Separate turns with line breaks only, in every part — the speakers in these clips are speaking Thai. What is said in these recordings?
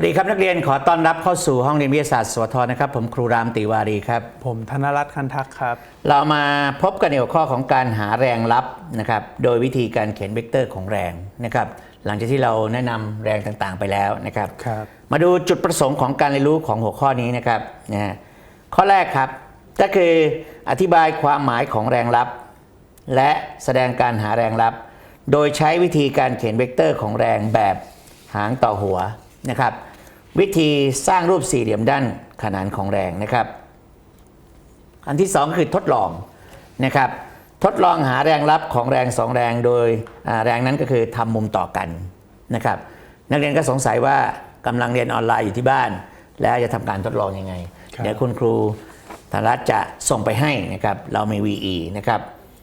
สวัสดีครับนักเรียนขอต้อนรับเข้าสู่ห้องเรียนวิทยาศาสตร์สวทนะครับ ผมครูรามติวารีครับ
ผมธนรัตน์คันทักครับ
เรามาพบกันในหัวข้อของการหาแรงลับนะครับโดยวิธีการเขียนเวกเตอร์ของแรงนะครับหลังจากที่เราแนะนำแรงต่างๆ ไปแล้วนะครับ
ครับ
มาดูจุดประสงค์ของการเรียนรู้ของหัวข้อนี้นะครับนะฮะข้อแรกครับก็คืออธิบายความหมายของแรงลับ และแสดงการหาแรงลับ โดยใช้วิธีการเขียนเวกเตอร์ของแรงแบบหางต่อหัวนะครับ วิธีสร้างรูปสี่เหลี่ยมด้านขนานของแรงนะครับ อันที่สองคือทดลองนะครับ ทดลองหาแรงลับของแรงสองแรงโดยอ่าแรงนั้นก็คือทำมุมต่อกันนะครับ นักเรียนก็สงสัยว่ากำลังเรียนออนไลน์อยู่ที่บ้าน แล้วจะทำการทดลองยังไง
ครับ
เดี๋ยวคุณครูธนรัตน์จะส่งไปให้นะครับ เรามี VE นะครับ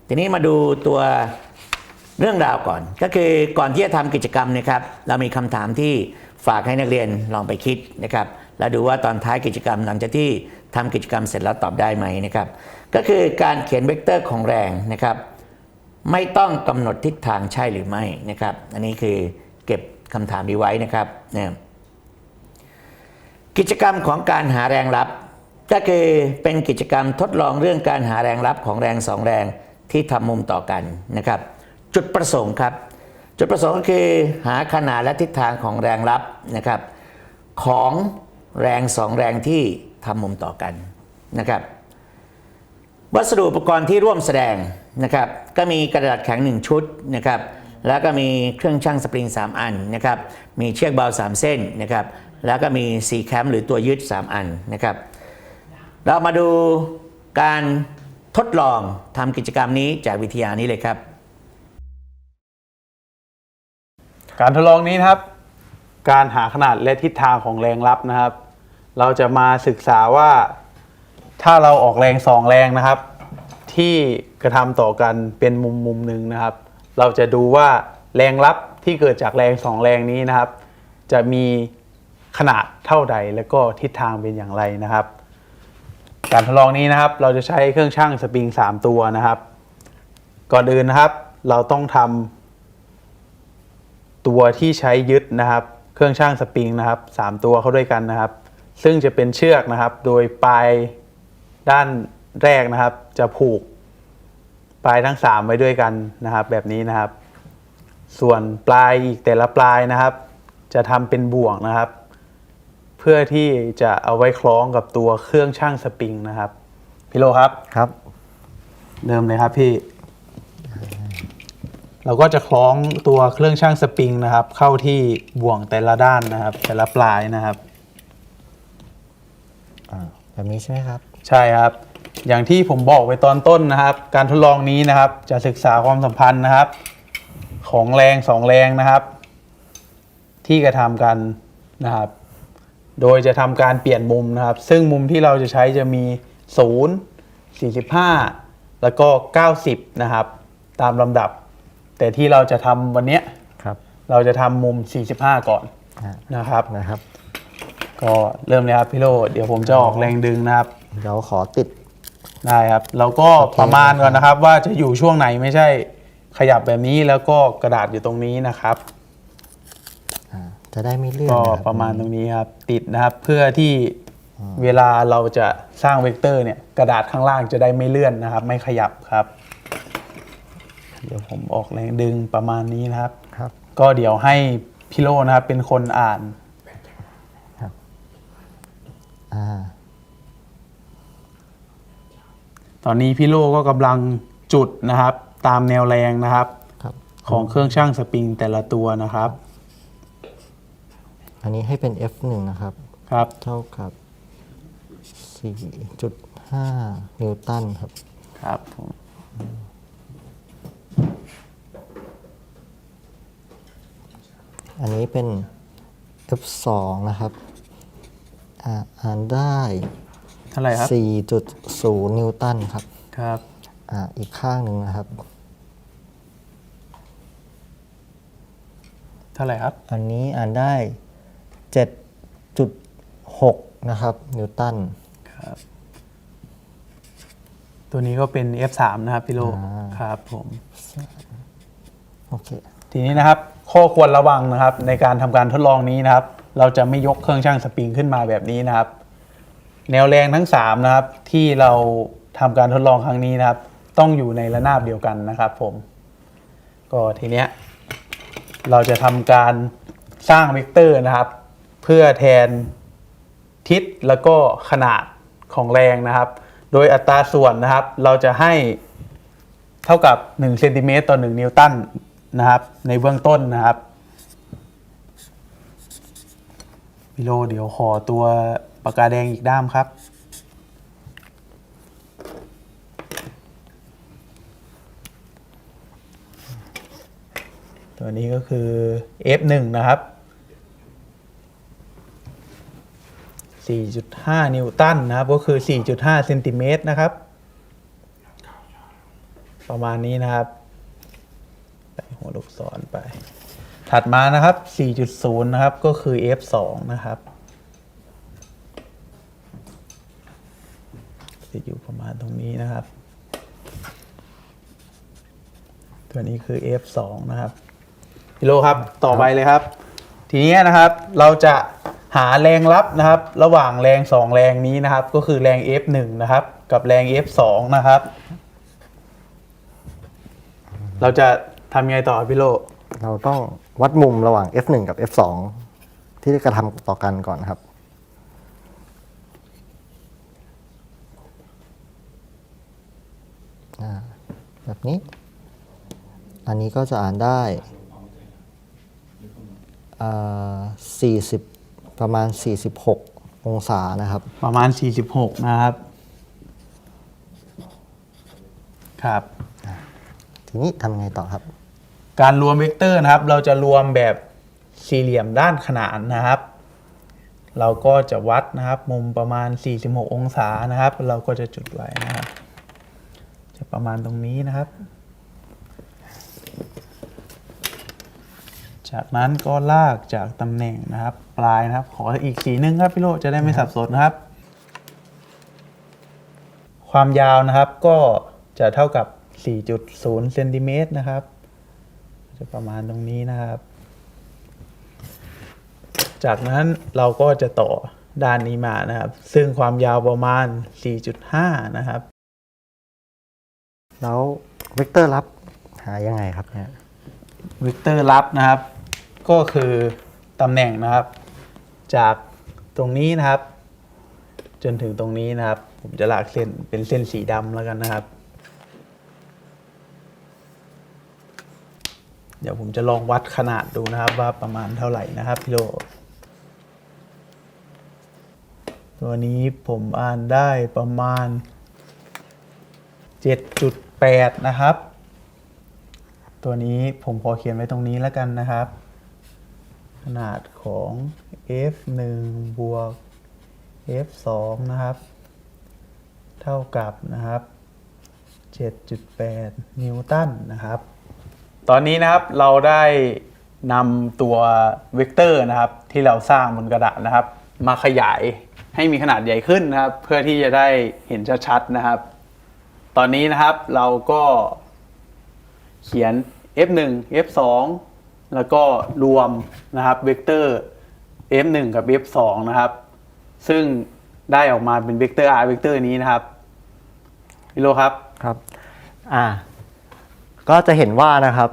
ทีนี้มาดูตัวเรื่องราวก่อน ก็คือก่อนที่จะทำกิจกรรมนะครับ เรามีคำถามที่ ฝากให้นักเรียนลองไปคิดนะครับแล้วดูว่าตอนท้ายกิจกรรมหลังจากที่ทำกิจกรรมเสร็จแล้วตอบได้ไหมนะครับก็คือการเขียนเวกเตอร์ของแรงนะครับไม่ต้องกำหนดทิศทางใช่หรือไม่นะครับ อันนี้คือเก็บคำถามนี้ไว้นะครับเนี่ยกิจกรรมของการหาแรงลับก็คือเป็นกิจกรรมทดลองเรื่องการหาแรงลับของแรงสองแรงที่ทำมุมต่อกันนะครับ จุดประสงค์ครับ จุดประสงค์ก็คือหาขนาดและทิศทางของแรงลับนะครับ ของแรงสองแรงที่ทำมุมต่อกันนะครับ วัสดุอุปกรณ์ที่ร่วมแสดงนะครับ ก็มีกระดาษแข็ง 1 ชุดนะครับแล้วก็มีเครื่องชั่งสปริง 3 อันนะครับ มีเชือกเบา 3 เส้นนะครับ แล้วก็มีซีแคมหรือตัวยืด3 อันนะครับ เรามาดูการทดลองทำกิจกรรมนี้จากวิทยานี้เลยครับ
การทดลองนี้นะครับ การหาขนาดและทิศทางของแรงรับนะครับ เราจะมาศึกษาว่า ถ้าเราออกแรงสองแรงนะครับ ที่กระทำต่อกันเป็นมุมมุมหนึ่งนะครับ เราจะดูว่าแรงรับที่เกิดจากแรงสองแรงนี้นะครับ จะมีขนาดเท่าใดและก็ทิศทางเป็นอย่างไรนะครับ การทดลองนี้นะครับ เราจะใช้เครื่องชั่งสปริง 3 ตัวนะครับ ก่อนอื่นนะครับ เราต้องทำ ตัวที่ใช้ยึดนะครับ เครื่องช่างสปริงนะครับสามตัวเข้าด้วยกันนะครับ ซึ่งจะเป็นเชือกนะครับ โดยปลายด้านแรกนะครับ จะผูกปลายทั้ง 3 ไว้ด้วยกันนะครับ แบบนี้นะครับ ส่วนปลายอีกแต่ละปลายนะครับ จะทำเป็นบ่วงนะครับ เพื่อที่จะเอาไว้คล้องกับตัวเครื่องช่างสปริงนะครับพี่โลครับ
ครับ
เริ่มเลยครับพี่ เราก็จะคล้องตัวเครื่องช่างสปริงนะครับ เข้าที่บ่วงแต่ละด้านนะครับ แต่ละปลายนะครับ
อ่าแบบนี้ใช่ไหมครับ
ใช่ครับ อย่างที่ผมบอกไว้ตอนต้นนะครับ การทดลองนี้นะครับ จะศึกษาความสัมพันธ์นะครับ ของแรงสองแรงนะครับ ที่กระทำกันนะครับ โดยจะทำการเปลี่ยนมุมนะครับ ซึ่งมุมที่เราจะใช้จะมี 0 45 แล้วก็ 90 นะครับ ตามลำดับ แต่ที่เราจะทำวันเนี้ย
ครับ
เราจะทำมุม 45 ก่อน
อ่า
นะครับ
นะครับ
ก็เริ่มเลยครับพี่โลเดี๋ยวผมจะออกแรงดึงนะครับ
เดี๋ยวขอติด
ได้ครับ แล้วก็
โอเค
ประมาณก่อนนะครับ ว่าจะอยู่ช่วงไหนไม่ใช่ขยับแบบนี้แล้วก็กระดาษอยู่ตรงนี้นะครับ
อ่าจะได้ไม่เลื่อน
ก็
นคบ
ประมาณตรงนี้ครับติดนะครับเพื่อที่เวลาเราจะสร้างเวกเตอร์เนี่ยกระดาษข้างล่างจะได้ไม่เลื่อนนะครับ ไม่ขยับครับ เดี๋ยวผมออกแรงดึงประมาณนี้นะครับ
ครับ
ก็เดี๋ยวให้พี่โลนะครับ เป็นคนอ่าน
อ่า
ตอนนี้พี่โลก็กำลังจุดนะครับ ตามแนวแรงนะครับ
ครับ
ของเครื่องช่างสปริงแต่ละตัวนะครับ
อันนี้ให้เป็น F1 นะครับ
ครับ
เท่ากับ 4.5 นิวตันครับ
ครับผม
อันนี้เป็น F2 นะครับ อ่าอ่านได้
เท่าไหร่ครับ
4.0 นิวตันครับ
ครับ
อ่า อีกข้างหนึ่งนะครับ
เท่าไหร่ครับ
อันนี้อ่านได้ 7.6 นะครับ นิวตัน
ครับ ตัวนี้ก็เป็น F3 นะครับพี่โล
อ่า
ครับผม
โอเค
ทีนี้นะครับ ข้อควรระวังนะครับ ในการทำการทดลองนี้นะครับ เราจะไม่ยกเครื่องช่างสปริงขึ้นมาแบบนี้นะครับ แนวแรงทั้ง3นะครับ ที่เราทำการทดลองครั้งนี้นะครับ ต้องอยู่ในระนาบเดียวกันนะครับ ผม ก็ทีเนี้ยเราจะทำการสร้างเวกเตอร์นะครับ เพื่อแทนทิศแล้วก็ขนาดของแรงนะครับ โดยอัตราส่วนนะครับ เราจะให้เท่ากับ1เซนติเมตรต่อ 1 นิวตัน นะครับ ในเบื้องต้นนะครับพี่โลเดี๋ยวขอตัวปากกาแดงอีกด้ามครับ ตัวนี้ก็คือ F1 นะครับ 4.5 นิวตันนะครับ ก็คือ 4.5เซนติเมตรนะครับ ประมาณนี้นะครับ ลูกศรไป ถัดมานะครับ 4.0 นะครับ ก็คือ F2 นะครับ จะอยู่ประมาณตรงนี้นะครับ ตัวนี้คือ F2 นะครับพี่โลครับ ต่อไปเลยครับ ทีนี้นะครับ เราจะหาแรงรับนะครับ ระหว่างแรง 2 แรงนี้นะครับ ก็คือแรง F1 นะครับ กับแรง F2 นะครับ เราจะ ทำยังไงต่อพี่โล
เราต้องวัดมุมระหว่าง F1 กับ F2 ที่กระทำต่อกันก่อนครับอ่าแบบนี้ อันนี้ก็จะอ่านได้อ่า40ประมาณ 46 องศานะครับ
ประมาณ 46 นะครับ ครับ
ทีนี้ทำไงต่อครับ
การรวมเวกเตอร์นะครับ เราจะรวมแบบสี่เหลี่ยมด้านขนานนะครับ เราก็จะวัดนะครับ มุมประมาณ 46 องศานะครับ เราก็จะจุดไว้นะครับ จะประมาณตรงนี้นะครับ จากนั้นก็ลากจากตำแหน่งนะครับ ปลายนะครับ ขออีกสีหนึงครับพี่โลจะได้ไม่สับสนนะครับ ความยาวนะครับก็จะเท่ากับ 4.0เซนติเมตรนะครับ จะประมาณตรงนี้นะครับ จากนั้นเราก็จะต่อด้านนี้มานะครับ ซึ่งความยาวประมาณ 4.5 นะครับ
แล้วเวกเตอร์รับหายังไงครับเนี่ย
เวกเตอร์ลับนะครับ ก็คือตำแหน่งนะครับ จากตรงนี้นะครับ จนถึงตรงนี้นะครับ ผมจะลากเส้นเป็นเส้นสีดำแล้วกันนะครับ เดี๋ยวผมจะลองวัดขนาดดูนะครับว่าประมาณเท่าไหร่นะครับพี่โล ตัวนี้ผมอ่านได้ประมาณ 7.8 นะครับ ตัวนี้ผมขอเขียนไว้ตรงนี้แล้วกันนะครับ ขนาดของ f1 บวก f2 นะครับ เท่ากับนะครับ 7.8 นิวตันนะครับ ตอนนี้นะครับเราได้นำตัวเวกเตอร์นะครับ ที่เราสร้างบนกระดาษนะครับ มาขยายให้มีขนาดใหญ่ขึ้นนะครับ เพื่อที่จะได้เห็นชัดๆนะครับ ตอนนี้นะครับเราก็เขียน f1 f2 แล้วก็รวมนะครับเวกเตอร์ f1 กับ f2 นะครับ ซึ่งได้ออกมาเป็นเวกเตอร์ r เวกเตอร์นี้นะครับพี่โลครับ
ครับ อ่า ก็จะเห็นว่านะครับ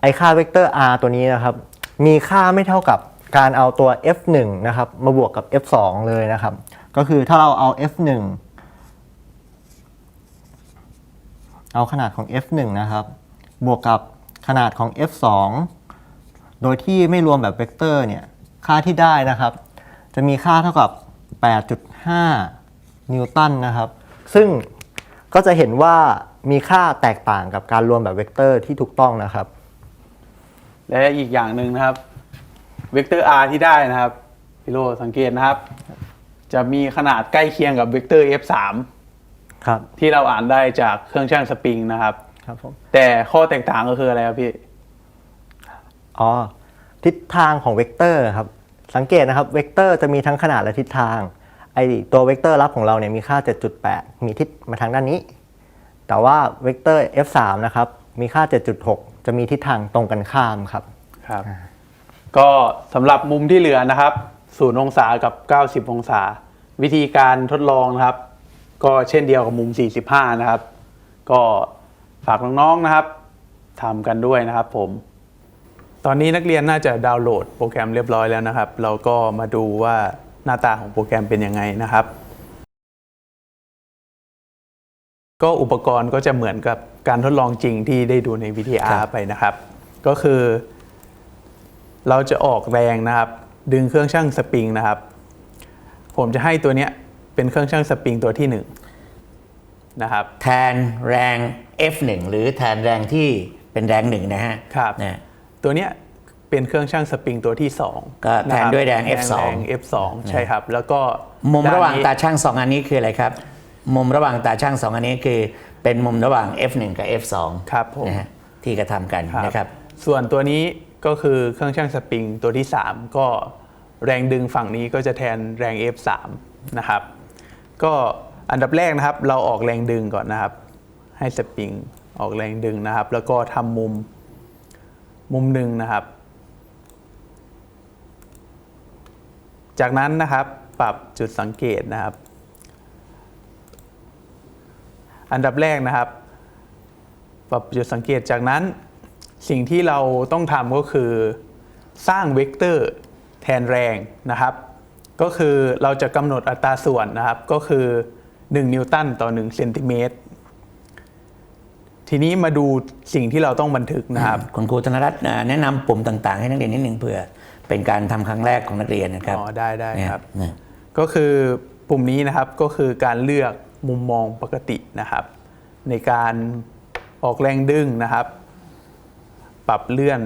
ไอค่าเวกเตอร์ r ตัวนี้นะครับ มีค่าไม่เท่ากับการเอาตัว f1 นะครับ มาบวกกับ f2 เลยนะครับ ก็คือถ้าเราเอา f1 เอาขนาดของ f1 นะครับ บวกกับขนาดของ f2 โดยที่ไม่รวมแบบเวกเตอร์เนี่ย ค่าที่ได้นะครับ จะมีค่าเท่ากับ 8.5 นิวตันนะครับ ซึ่งก็จะเห็นว่า มีค่าแตกต่างกับการรวมแบบเวกเตอร์ที่ถูกต้องนะครับ
และอีกอย่างหนึ่งนะครับ เวกเตอร์ r ที่ได้นะครับพี่โลสังเกตนะครับ จะมีขนาดใกล้เคียงกับเวกเตอร์ f3
ครับ
ที่เราอ่านได้จากเครื่องช่างสปริงนะครับ
ครับผม
แต่ข้อแตกต่างก็คืออะไรครับพี่
อ๋อ ทิศทางของเวกเตอร์ครับ สังเกตนะครับ เวกเตอร์จะมีทั้งขนาดและทิศทาง ไอตัวเวกเตอร์รับของเราเนี่ยมีค่า 7.8 มีทิศมาทางด้านนี้ แต่ว่าเวกเตอร์ f3 นะครับ มีค่า 7.6 จะมีทิศทางตรงกันข้ามครับ
ครับ ก็สำหรับมุมที่เหลือนะครับ0องศากับ 90 องศา วิธีการทดลองนะครับ ก็เช่นเดียวกับมุม 45 นะครับ ก็ฝากน้องๆนะครับทำกันด้วยนะครับผม ตอนนี้นักเรียนน่าจะดาวน์โหลดโปรแกรมเรียบร้อยแล้วนะครับ เราก็มาดูว่าหน้าตาของโปรแกรมเป็นยังไงนะครับ ก็อุปกรณ์ก็จะเหมือนกับการทดลองจริงที่ได้ดูใน VTR
ครับ
ไปนะครับ ก็คือ เราจะออกแรงนะครับ ดึงเครื่องชั่งสปริงนะครับ ผมจะให้ตัวเนี้ยเป็นเครื่องชั่งสปริงตัวที่หนึ่งนะครับ
แทนแรง F1 หรือแทนแรงที่เป็นแรงหนึ่งนะฮะ
ครับ
นะ
ตัวเนี้ยเป็นเครื่องชั่งสปริงตัวที่สอง
ก็แทนด้วยแรงะ
คบ
F2
แรง F2 ใช่ครับ แล้วก็
มุมระหว่าง
ด้นนี้
ตาช่างสองอันนี้คืออะไรครับ มุมระหว่างตาช่างสองอันนี้คือเป็นมุมระหว่าง F1 กับ F2
ครับผม
นะฮะที่กระทำกันนะครับ
ส่วนตัวนี้ก็คือเครื่องชั่งสปริงตัวที่ 3 ก็แรงดึงฝั่งนี้ก็จะแทนแรง F3 นะครับ ก็อันดับแรกนะครับเราออกแรงดึงก่อนนะครับ ให้สปริงออกแรงดึงนะครับ แล้วก็ทำมุมมุมหนึ่งนะครับ จากนั้นนะครับปรับจุดสังเกตนะครับ อันดับแรกนะครับ ปรับจุดสังเกตจากนั้นสิ่งที่เราต้องทำก็คือ สร้างเวกเตอร์แทนแรงนะครับ ก็คือเราจะกำหนดอัตราส่วนนะครับ ก็คือ 1 นิวตันต่อ 1 เซนติเมตรทีนี้มาดูสิ่งที่เราต้องบันทึกนะครับ
คุณครูธนรัตน์อ่าแนะนำปุ่มต่างๆ ให้นักเรียนนิดหนึ่งเพื่อ เป็นการทำครั้งแรกของนักเรียนนะครับ
อ๋อได้ได้ครับ
เนี่ย
ก็คือปุ่มนี้นะครับก็คือการเลือก มุมมองปกตินะครับ ในการออกแรงดึงนะครับ ปรับเลื่อน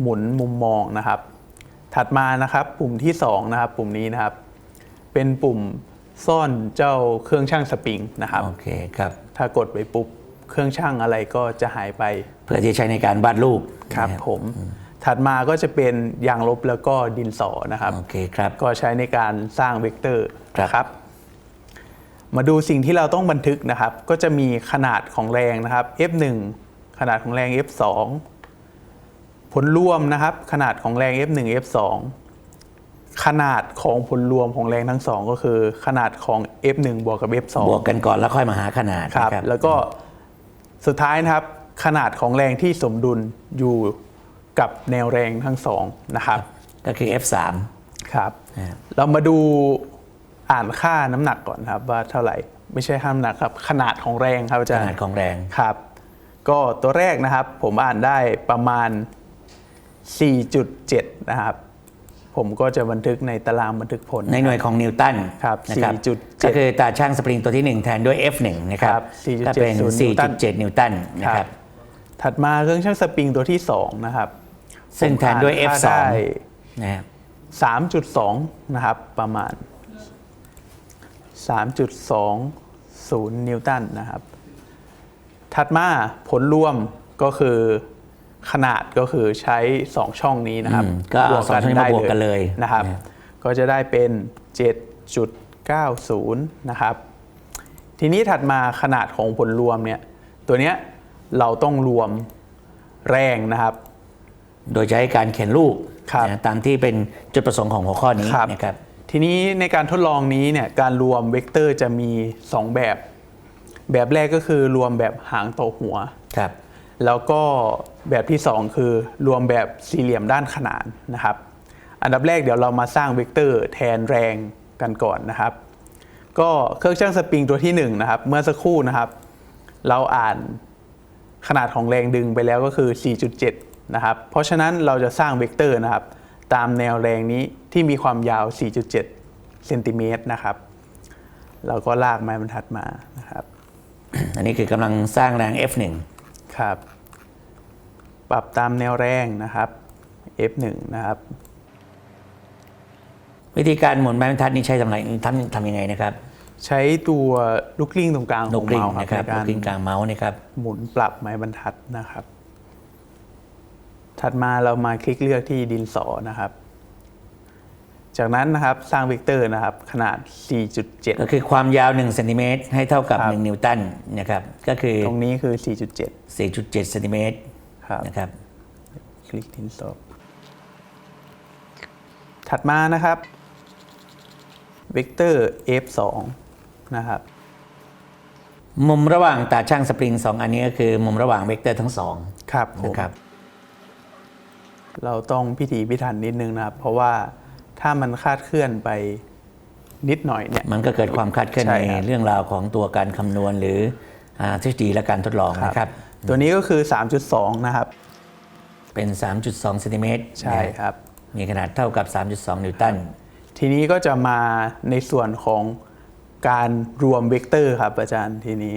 หมุนมุมมองนะครับ ถัดมานะครับปุ่มที่2นะครับปุ่มนี้นะครับ เป็นปุ่มซ่อนเจ้าเครื่องช่างสปริงนะครับ
โอเคครับ
ถ้ากดไปปุ๊บเครื่องช่างอะไรก็จะหายไป
เพื่อที่ใช้ในการวาดรูป
ครับ
นะ
ผมถัดมาก็จะเป็นยางลบแล้วก็ดินสอนะครับ
โอเคครับ
ก็ใช้ในการสร้างเวกเตอร์
ครับ
นะครับ มาดูสิ่งที่เราต้องบันทึกนะครับ ก็จะมีขนาดของแรงนะครับ F1 ขนาดของแรง F2 ผลรวมนะครับ ขนาดของแรง F1 F2 ขนาดของผลรวมของแรงทั้งสองก็คือ ขนาดของ F1 บวกกับ F2
บวกกันก่อนแล้วค่อยมาหาขนาด
ครับ
นะ
แล้วก็สุดท้ายนะครับ ขนาดของแรงที่สมดุลอยู่กับแนวแรงทั้งสองนะครับ
ก็คือ F3
ครับ
นะครับ
เรามาดู อ่านค่าน้ำหนักก่อนครับว่าเท่าไหร่ไม่ใช่ค่าน้ำหนักครับขนาดของแรงครับอาจาร
ข
ย์
นาดของแรง
ครับ ก็ตัวแรกนะครับผมอ่านได้ประมาณ 4.7 นะครับ ผมก็จะบันทึกในตารางบันทึกผล
ในหน่วยของนิวตัน
ครับ
นะครับ
4.7
ก็คือตาช่างสปริงตัวที่ 1 แทนด้วย F1 นะครับ
ครับ
ก็เป็น
4.70นิวตัน
4.7 นิวตันนะค
ค
รั
รับบถัดมาเครื่องชั่งสปริงตัวที่ 2 นะครับ
ซึ่งแทนด้วย
ผมอ่า
F2
ค่าได้
นะครับ
3.2 นะครับประมาณ 3.20 นิวตันนะครับ ถัดมาผลรวมก็คือขนาดก็คือใช้ 2 ช่องนี้นะครับ
อืมก็เอาสองช่องนี้มาบวกกันเลย
นะครับ
นะครับ
ก็จะได้เป็น 7.90 นะครับ ทีนี้ถัดมาขนาดของผลรวมเนี่ยตัวเนี้ยเราต้องรวมแรงนะครับ
โดยใช้การเขียนรูป
ครับ
นะตามที่เป็นจุดประสงค์ของหัวข้อนี้
ครับ
นะครับ
ทีนี้ในการทดลองนี้เนี่ยการรวมเวกเตอร์จะมี 2 แบบ แบบแรกก็คือรวมแบบหางต่อหัว
ครับ
แล้วก็แบบที่ 2 คือรวมแบบสี่เหลี่ยมด้านขนานนะครับ อันดับแรกเดี๋ยวเรามาสร้างเวกเตอร์แทนแรงกันก่อนนะครับ ก็เครื่องชั่งสปริงตัวที่1นะครับ เมื่อสักครู่นะครับ เราอ่านขนาดของแรงดึงไปแล้วก็คือ 4.7 นะครับ เพราะฉะนั้นเราจะสร้างเวกเตอร์นะครับ ตามแนวแรงนี้ที่มีความยาว 4.7 เซนติเมตรนะครับเราก็ลากไม้บรรทัดมานะครับ
อันนี้คือกำลังสร้างแรง F1
ครับ ปรับตามแนวแรงนะครับ F1 นะครับ
วิธีการหมุนไม้บรรทัดนี้ใช้ทำอะไรทำทำยังไงนะครับ
ใช้ตัวลูกกลิ้งตรงกลางข
น
อกง
กลิ้ง
เมาส์
นะครับ
ใน
น
กากร
ลิ้งกลางเมาส์นะครับ
หมุนปรับไม้บรรทัดนะครับ ถัดมาเรามาคลิกเลือกที่ดินสอนะครับ จากนั้นนะครับสร้างเวกเตอร์นะครับ ขนาด 4.7
ก็คือความยาว1เซนติเมตรให้เท่ากับ
ครับ
1นิวตันนะครับ ก็คือ
ตรงนี้คือ 4.7
4.7เซนติเมตร
ครับ
นะครับ
คลิกดินสอ ถัดมานะครับเวกเตอร์ f2 นะครับ
มุมระหว่างตาช่างสปริงสองอันนี้ก็คือมุมระหว่างเวกเตอร์ทั้งสอง
ครับผม
นะครับ
เราต้องพิถีพิถันนิดนึงนะครับ เพราะว่าถ้ามันคาดเคลื่อนไปนิดหน่อยเนี่ย
มันก็เกิดความคลาดเคลื่อน
ใช่
ใน
ครับ
เรื่องราวของตัวการคำนวณหรืออาทฤษฎีและการทดลองนะครับ
ตัวนี้ก็คือ 3.2 นะครับ
เป็น 3.2เซนติเมตร
ใช่ครับ
มีขนาดเท่ากับ 3.2 นิวตัน
ทีนี้ก็จะมาในส่วนของการรวมเวกเตอร์ครับอาจารย์ทีนี้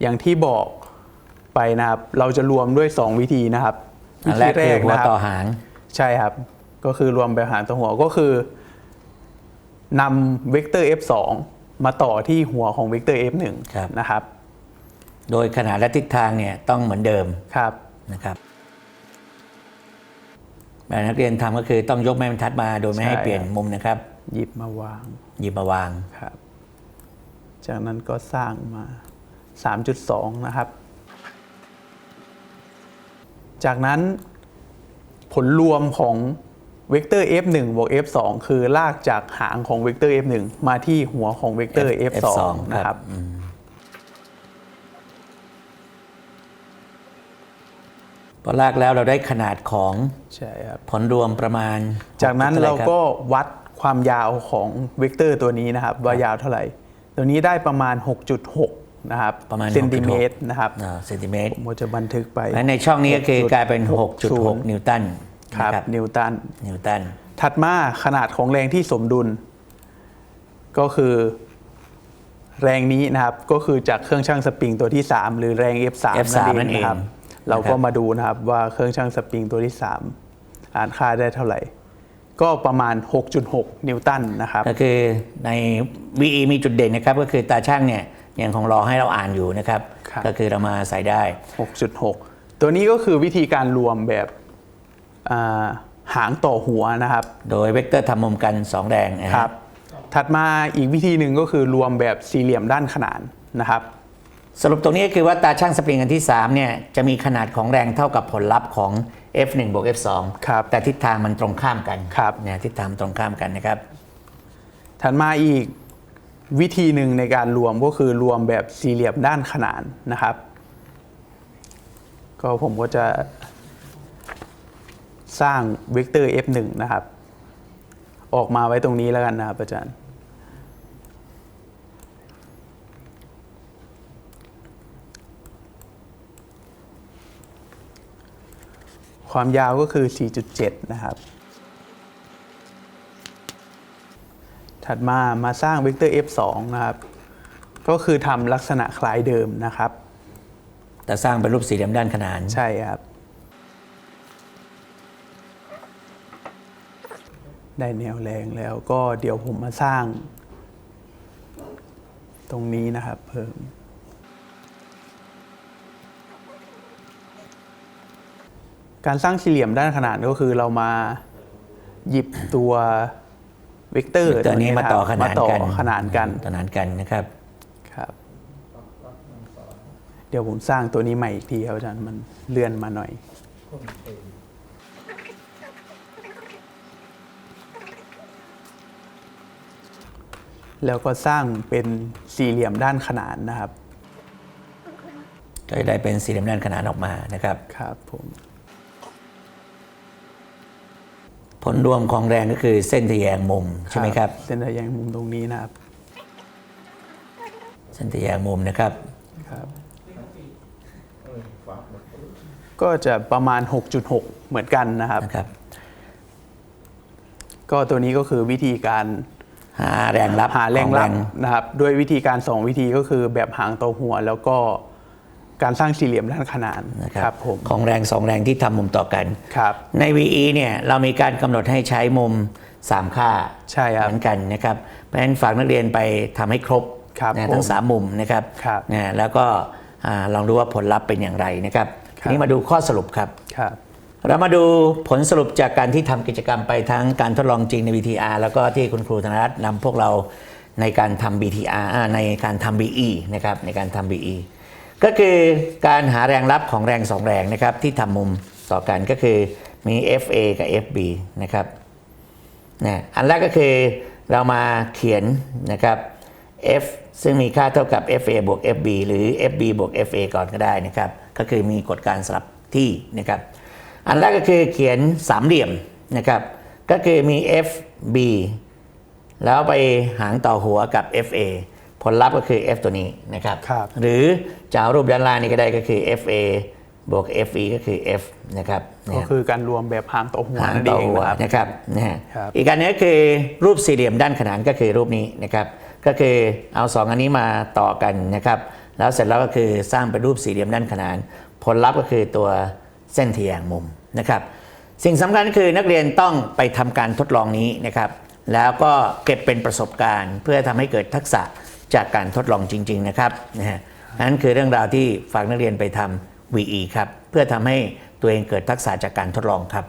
อย่างที่บอกไปนะครับ เราจะรวมด้วย 2 วิธีนะครับ
อันแรกคือหัว
นะครับ
ต่อหาง
ใช่ครับ ก็คือรวมแบบหารต่อหัวก็คือนำเวกเตอร์ f2 มาต่อที่หัวของเวกเตอร์ f1
ครับ
นะครับ
โดยขนาดและทิศทางเนี่ยต้องเหมือนเดิม
ครับ
นะครับแบบนักเรียนทำก็คือต้องยกแม่บรรทัดมาโดยไม่ให้
ใช่
เปลี่ยน
ครับ
มุมนะครับ
หยิบมาวาง
หยิบมาวาง
ครับ จากนั้นก็สร้างมา 3.2 นะครับ จากนั้นผลรวมของเวกเตอร์ f1 บวก f2 คือลากจากหางของเวกเตอร์ f1 มาที่หัวของเวกเตอร์ f2 นะครับ
อืมพอลากแล้วเราได้ขนาดของ
ใช่ครับ
ผลรวมประมาณ
จากนั้น
ท่ไห
เรา
คบ
ก็วัดความยาวของเวกเตอร์ตัวนี้นะครับ ว่ายาวเท่าไหร่ ตัวนี้ได้ประมาณ 6.6 นะครับ
ประมาณ
เซนติ
6.6
เมตรนะครับ
อ่าเซนติเมตร
ผมก็จะบันทึกไป
และในช่องนี้ก็คือกลายเป็น
6.0
6.6นิวตัน
ครับ
นะ
นิวตัน
นิวตัน
ถัดมาขนาดของแรงที่สมดุล ก็คือแรงนี้นะครับก็คือจากเครื่องชั่งสปริงตัวที่ 3 หรือแรง F3
F3 นั่นเอง
นะครับเราก็มาดูนะครับว่าเครื่องชั่งสปริงตัวที่ 3 อ่านค่าได้เท่าไหร่ ก็ประมาณ 6.6 นิวตันนะครับ
ก็คือใน VE มีจุดเด่นนะครับก็คือตาช่างเนี่ย ยังคงรอให้เราอ่านอยู่นะครับ
ครับ
ก็คือเรามาใส่ได้
6.6 ตัวนี้ก็คือวิธีการรวมแบบอ่าหางต่อหัวนะครับ
โดยเวกเตอร์ทำมุมกัน 2 แดงนะ
ค
ค
รั
รับบ
ถัดมาอีกวิธีหนึ่งก็คือรวมแบบสี่เหลี่ยมด้านขนานนะครับ
สรุปตรงนี้ก็คือว่าตาช่างสปริงอันที่3เนี่ยจะมีขนาดของแรงเท่ากับผลลัพธ์ของ F1 บวก F2
ครับ
แต่ทิศทางมันตรงข้ามกัน
ครับ
เนี่ยทิศทางตรงข้ามกันนะครับ
ถัดมาอีก วิธีหนึ่งในการรวมก็คือรวมแบบสี่เหลี่ยมด้านขนานนะครับ ก็ผมก็จะสร้างเวกเตอร์ f1 นะครับ ออกมาไว้ตรงนี้แล้วกันนะครับอาจารย์ ความยาวก็คือ 4.7 นะครับ ถัดมามาสร้างเวกเตอร์ f2 นะครับ ก็คือทำลักษณะคล้ายเดิมนะครับ
แต่สร้างเป็นรูปสี่เหลี่ยมด้านขนาน
ใช่ครับ ได้แนวแรงแล้วก็เดี๋ยวผมมาสร้าง ตรงนี้นะครับเพิ่มการสร้างสี่เหลี่ยมด้านขนานก็คือเรามาหยิบตัว เวกเตอร์
ตัวนี้มาต่อขนาน
มาต่อ
กัน
ขนานกัน
ขนานกันนะครับ
ครับเดี๋ยวผมสร้างตัวนี้ใหม่อีกทีครับอาจารย์มันเลื่อนมาหน่อย แล้วก็สร้างเป็นสี่เหลี่ยมด้านขนานนะครับ
ก็จะได้เป็นสี่เหลี่ยมด้านขนานออกมานะครับ
ครับผม
ผลรวมของแรงก็คือเส้นทะแยงมุมใช่ไหมครับ
เส้นทะแยงมุมตรงนี้นะครับ
เส้นทะแยงมุมนะครับ
ครับ ก็จะประมาณ 6.6 เหมือนกันนะครับ
นะครับ
ก็ตัวนี้ก็คือวิธีการ
หาแรงรับ
หาแรง
ของ
รับนะครับ ด้วยวิธีการสองวิธีก็คือแบบหางต่อหัวแล้วก็ การสร้างสี่เหลี่ยมด้านขนาน
นะครับ
ผม
ของแรงสองแรงที่ทำมุมต่อกัน
ครับ
ใน VE เนี่ยเรามีการกำหนดให้ใช้มุม 3 ค่า
ใช่ครับ
เหมือนกันนะครับเพราะฉะนั้นฝากนักเรียนไปทำให้ครบ
ครับ
นะ
ผม
ทั้ง 3 มุมนะครับ
ครับ
นะแล้วก็อ่าลองดูว่าผลลัพธ์เป็นอย่างไรนะครับ
ครับ
ทีนี้มาดูข้อสรุปครับ
ครับ
เรามาดูผลสรุปจากการที่ทำกิจกรรมไปทั้งการทดลองจริงใน VTR แล้วก็ที่คุณครูธนรัตน์นำพวกเราในการทำ BTR อ่าในการทำ BE นะครับในการทำ BE ก็คือการหาแรงรับของแรงสองแรงนะครับที่ทำมุมต่อกันก็คือมี FA กับ FB นะครับนะอันแรกก็คือเรามาเขียนนะครับ f ซึ่งมีค่าเท่ากับ fa บวก fb หรือ fb บวก fa ก่อนก็ได้นะครับก็คือมีกฎการสลับที่นะครับอันแรกก็คือเขียนสามเหลี่ยมนะครับก็คือมี fb แล้วไปหารต่อหัวกับ fa ผลลัพธ์ก็คือ f ตัวนี้นะครับ
ครับ
หรือจะเอารูปด้านล่างนี้ก็ได้ก็คือ fa บวก fe ก็คือ f นะครับนะ
ก็
ฮะ
คือการรวมแบบหางต่อหัว
หาง
นั่น
ต่อ
เอง
หัว
นะครับ
นะครับนะฮะ
ครับ
อีกอันหนึงก็คือรูปสี่เหลี่ยมด้านขนานก็คือรูปนี้นะครับ ก็คือเอาสองอันนี้มาต่อกันนะครับ แล้วเสร็จแล้วก็คือสร้างเป็นรูปสี่เหลี่ยมด้านขนาน ผลลัพธ์ก็คือตัวเส้นทะแยงมุมนะครับ สิ่งสำคัญก็คือนักเรียนต้องไปทำการทดลองนี้นะครับ แล้วก็เก็บเป็นประสบการณ์ เพื่อทำให้เกิดทักษะ จากการทดลองจริง ๆ นะครับนะฮะนั่นคือเรื่องราวที่ฝากนักเรียนไปทำ VE ครับ เพื่อทำให้ตัวเองเกิดทักษะจากการทดลองครับ